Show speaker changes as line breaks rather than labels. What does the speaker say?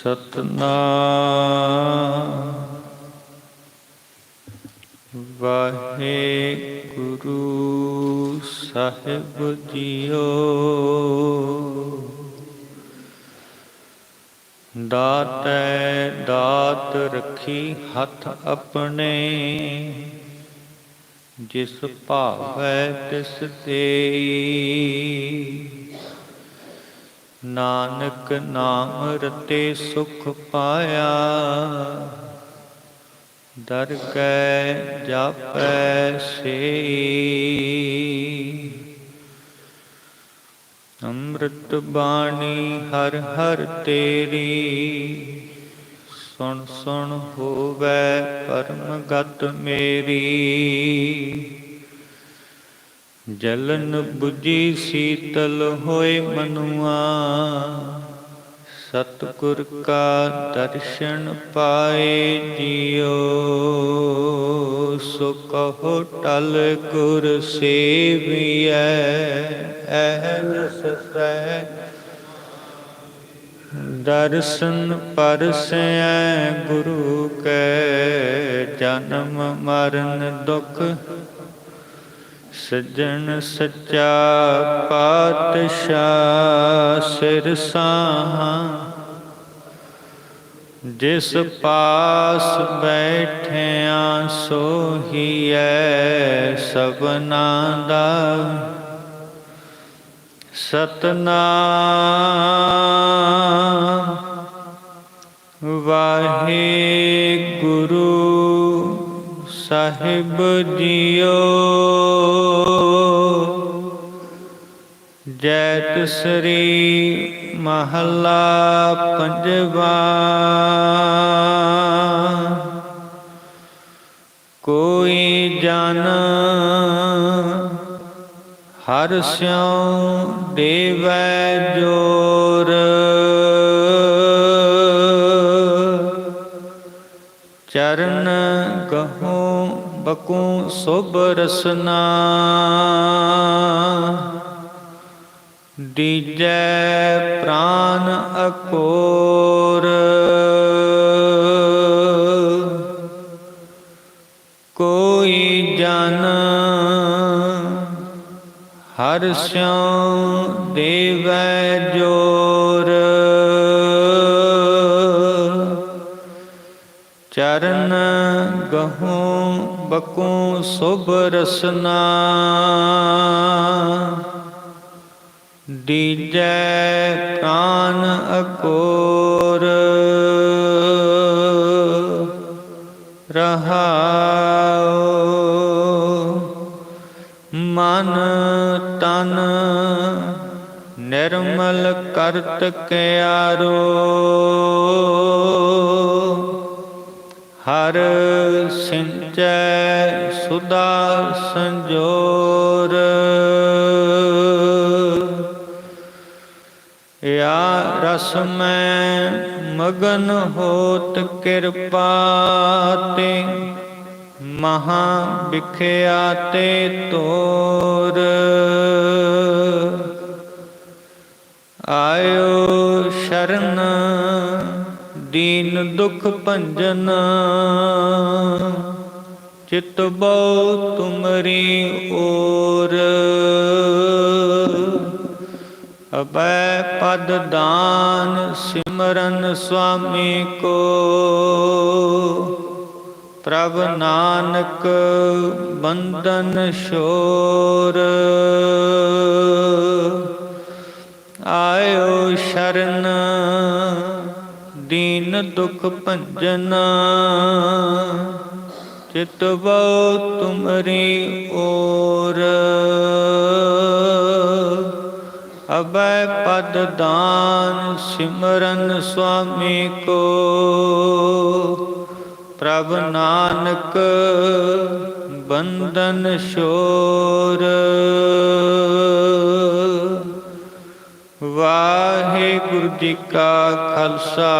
ਸਤਨਾਮ। ਵਾਹਿਗੁਰੂ ਸਾਹਿਬ ਜੀਓ। ਦਾਤੈ ਦਾਤ ਰਖੀ ਹੱਥ ਆਪਣੇ। ਜਿਸ ਭਾਵੈ ਤਿਸ ਦੇਈ। ਨਾਨਕ ਨਾਮ ਰਤੇ ਸੁਖ ਪਾਇਆ। ਦਰ ਕੈ ਜਾਪੈ ਸੇਈ। ਅੰਮ੍ਰਿਤ ਬਾਣੀ ਹਰ ਹਰ ਤੇਰੀ। ਸੁਣ ਸੁਣ ਹੋਵੇ ਪਰਮ ਗਤ ਮੇਰੀ। ਜਲਨ 부ਜੀ ਸੀਤਲ ਹੋਏ ਮਨੁਆ, ਸਤਿਗੁਰ ਕਾ ਦਰਸ਼ਨ ਪਾਏ ਜਿਉ ਸੋ ਕਹੋ ਟਲ ਗੁਰ ਸੇਵੀਐ, ਅਹਲ ਸਸੈ ਦਰਸ਼ਨ ਪਰਸੈ ਗੁਰੂ ਕੈ, ਜਨਮ ਮਰਨ ਦੁਖ ਸਜਣ ਸੱਚਾ ਪਾਤਸ਼ਾਹ ਸਿਰ ਸਾਹਾਂ। ਜਿਸ ਪਾਸ ਬੈਠਿਆ ਸੋਹੀਐ ਸਭਨਾ ਦਾ। ਸਤਨਾਮ ਵਾਹਿਗੁਰੂ। ਸਾਹਿਬ ਜੀਓ ਜੈਤ ਸ੍ਰੀ ਮਹੱਲਾ ਪੰਜਵਾ। ਕੋਈ ਜਨ ਹਰ ਸਿਉ ਦੇਵੈ ਜੋਰ। ਚਰਨ ਗਹੋ ਬਕੂ ਸੁਭ ਰਸਨਾ। ਦੀਜੈ ਪ੍ਰਾਨ ਅਕੋਰ। ਕੋਈ ਜਨ ਹਰ ਸਿਉ ਦੇਵੈ ਜੋ ਚਰਨ ਗਹੂੰ ਬਕੂ ਸੁਭ ਰਸਨਾ। ਦੀਜੈ ਕਾਨ ਅਕੋਰ। ਰਹਾਉ ਮਨ ਤਨ ਨਿਰਮਲ ਕਰਤ ਕਿਆਰੋ। ਹਰ ਸਿੰਚੈ ਸੁਦਾ ਸੰਜੋਰ। ਯਾ ਰਸ ਮੈਂ ਮਗਨ ਹੋਤ ਕਿਰਪਾ ਤੇ ਮਹਾ ਵਿਖਿਆ ਤੇ ਤੋਰ। ਆਇਓ ਦੀਨ ਦੁਖ ਭੰਜਨ, ਚਿਤ ਬਉ ਤੁਮਰੀ ਓਰ। ਅਬੈ ਪਦ ਦਾਨ ਸਿਮਰਨ ਸੁਆਮੀ ਕੋ, ਪ੍ਰਭ ਨਾਨਕ ਬੰਧਨ ਸ਼ੋਰ। ਦੁਖ ਭੰਜਨ, ਚਿਤ ਬਉ ਤੁਮਰੀ ਓਰ। ਅਬੈ ਪਦ ਦਾਨ ਸਿਮਰਨ ਸੁਆਮੀ ਕੋ। ਪ੍ਰਭ ਨਾਨਕ ਬੰਧਨ ਸ਼ੋਰ। ਵਾਹਿਗੁਰੂ ਜੀ ਕਾ ਖਾਲਸਾ।